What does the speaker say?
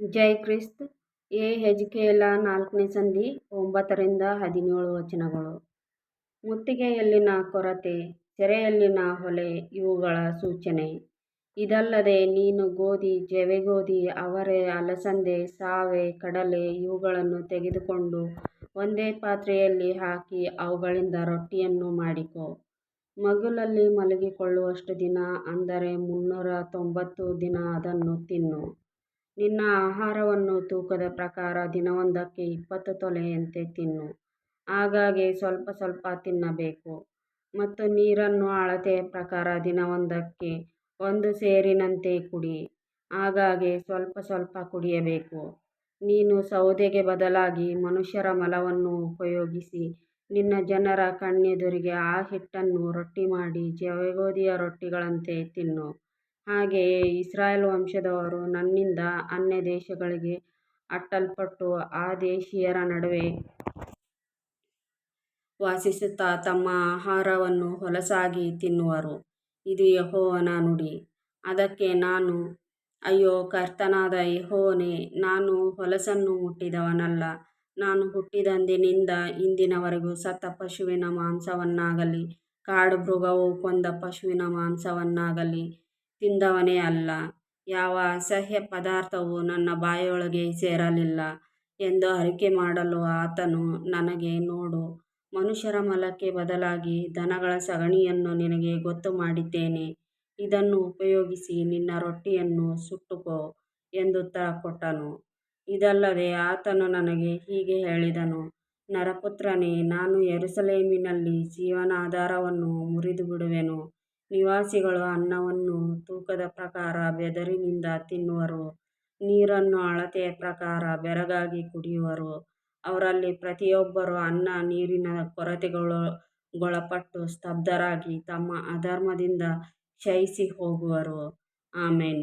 Jai Christ. A ಹೆಜ್ಕೇಲ ನಾಲ್ಕನೇ ಸಂಧಿ ಒಂಬತ್ತರಿಂದ ಹದಿನೇಳು ವಚನಗಳು. ಮುತ್ತಿಗೆಯಲ್ಲಿನ ಕೊರತೆ, ಸೆರೆಯಲ್ಲಿನ ಹೊಲೆ, ಇವುಗಳ ಸೂಚನೆ. ಇದಲ್ಲದೆ ನೀನು ಗೋಧಿ ಜವೆಗೋಧಿ ಅವರೆ, ಅಲಸಂದೆ, ಸಾವೆ, ಕಡಲೆ ಇವುಗಳನ್ನು ತೆಗೆದುಕೊಂಡು ಒಂದೇ ಪಾತ್ರೆಯಲ್ಲಿ ಹಾಕಿ ಅವುಗಳಿಂದ ರೊಟ್ಟಿಯನ್ನು ಮಾಡಿಕೊ. ಮಗುಲಲ್ಲಿ ಮಲಗಿಕೊಳ್ಳುವಷ್ಟು ದಿನ ಅಂದರೆ ಮುನ್ನೂರ ತೊಂಬತ್ತು ದಿನ ಅದನ್ನು ತಿನ್ನು. ನಿನ್ನ ಆಹಾರವನ್ನು ತೂಕದ ಪ್ರಕಾರ ದಿನವೊಂದಕ್ಕೆ ಇಪ್ಪತ್ತು ತೊಲೆಯಂತೆ ತಿನ್ನು. ಆಗಾಗ್ಗೆ ಸ್ವಲ್ಪ ಸ್ವಲ್ಪ ತಿನ್ನಬೇಕು. ಮತ್ತು ನೀರನ್ನು ಅಳತೆಯ ಪ್ರಕಾರ ದಿನವೊಂದಕ್ಕೆ ಒಂದು ಸೇರಿನಂತೆ ಕುಡಿ. ಆಗಾಗ್ಗೆ ಸ್ವಲ್ಪ ಸ್ವಲ್ಪ ಕುಡಿಯಬೇಕು. ನೀನು ಸೌದೆಗೆ ಬದಲಾಗಿ ಮನುಷ್ಯರ ಮಲವನ್ನು ಉಪಯೋಗಿಸಿ ನಿನ್ನ ಜನರ ಕಣ್ಣೆದುರಿಗೆ ಆ ಹಿಟ್ಟನ್ನು ರೊಟ್ಟಿ ಮಾಡಿ ಜವೆಗೋಧಿಯ ರೊಟ್ಟಿಗಳಂತೆ ತಿನ್ನು. ಹಾಗೆಯೇ ಇಸ್ರಾಯೇಲ್ ವಂಶದವರು ನನ್ನಿಂದ ಅನ್ಯ ದೇಶಗಳಿಗೆ ಅಟ್ಟಲ್ಪಟ್ಟು ಆ ದೇಶೀಯರ ನಡುವೆ ವಾಸಿಸುತ್ತಾ ತಮ್ಮ ಆಹಾರವನ್ನು ಹೊಲಸಾಗಿ ತಿನ್ನುವರು. ಇದು ಯಹೋವನ ನುಡಿ. ಅದಕ್ಕೆ ನಾನು, ಅಯ್ಯೋ ಕರ್ತನಾದ ಯಹೋವನೇ, ನಾನು ಹೊಲಸನ್ನು ಮುಟ್ಟಿದವನಲ್ಲ. ನಾನು ಹುಟ್ಟಿದಂದಿನಿಂದ ಇಂದಿನವರೆಗೂ ಸತ್ತ ಪಶುವಿನ ಮಾಂಸವನ್ನಾಗಲಿ, ಕಾಡು ಮೃಗವು ಕೊಂದ ಪಶುವಿನ ಮಾಂಸವನ್ನಾಗಲಿ ತಿಂದವನೇ ಅಲ್ಲ. ಯಾವ ಅಸಹ್ಯ ಪದಾರ್ಥವೂ ನನ್ನ ಬಾಯೊಳಗೆ ಸೇರಲಿಲ್ಲ ಎಂದು ಅರಿಕೆ ಮಾಡಲು ಆತನು ನನಗೆ, ನೋಡು, ಮನುಷ್ಯರ ಮಲಕ್ಕೆ ಬದಲಾಗಿ ದನಗಳ ಸಗಣಿಯನ್ನು ನಿನಗೆ ಗೊತ್ತು ಮಾಡಿದ್ದೇನೆ. ಇದನ್ನು ಉಪಯೋಗಿಸಿ ನಿನ್ನ ರೊಟ್ಟಿಯನ್ನು ಸುಟ್ಟುಕೋ ಎಂದು ಉತ್ತರ ಕೊಟ್ಟನು. ಇದಲ್ಲದೆ ಆತನು ನನಗೆ ಹೀಗೆ ಹೇಳಿದನು, ನರಪುತ್ರನೇ, ನಾನು ಯೆರೂಸಲೇಮಿನಲ್ಲಿ ಜೀವನಾಧಾರವನ್ನು ಮುರಿದುಬಿಡುವೆನು. ನಿವಾಸಿಗಳು ಅನ್ನವನ್ನು ತೂಕದ ಪ್ರಕಾರ ಬೆದರಿನಿಂದ ತಿನ್ನುವರು. ನೀರನ್ನು ಅಳತೆಯ ಪ್ರಕಾರ ಬೆರಗಾಗಿ ಕುಡಿಯುವರು. ಅವರಲ್ಲಿ ಪ್ರತಿಯೊಬ್ಬರು ಅನ್ನ ನೀರಿನ ಕೊರತೆಗಳು ಗೊಳಪಟ್ಟು ಸ್ತಬ್ಧರಾಗಿ ತಮ್ಮ ಅಧರ್ಮದಿಂದ ಕ್ಷಯಿಸಿಹೋಗುವರು ಆಮೆನ್.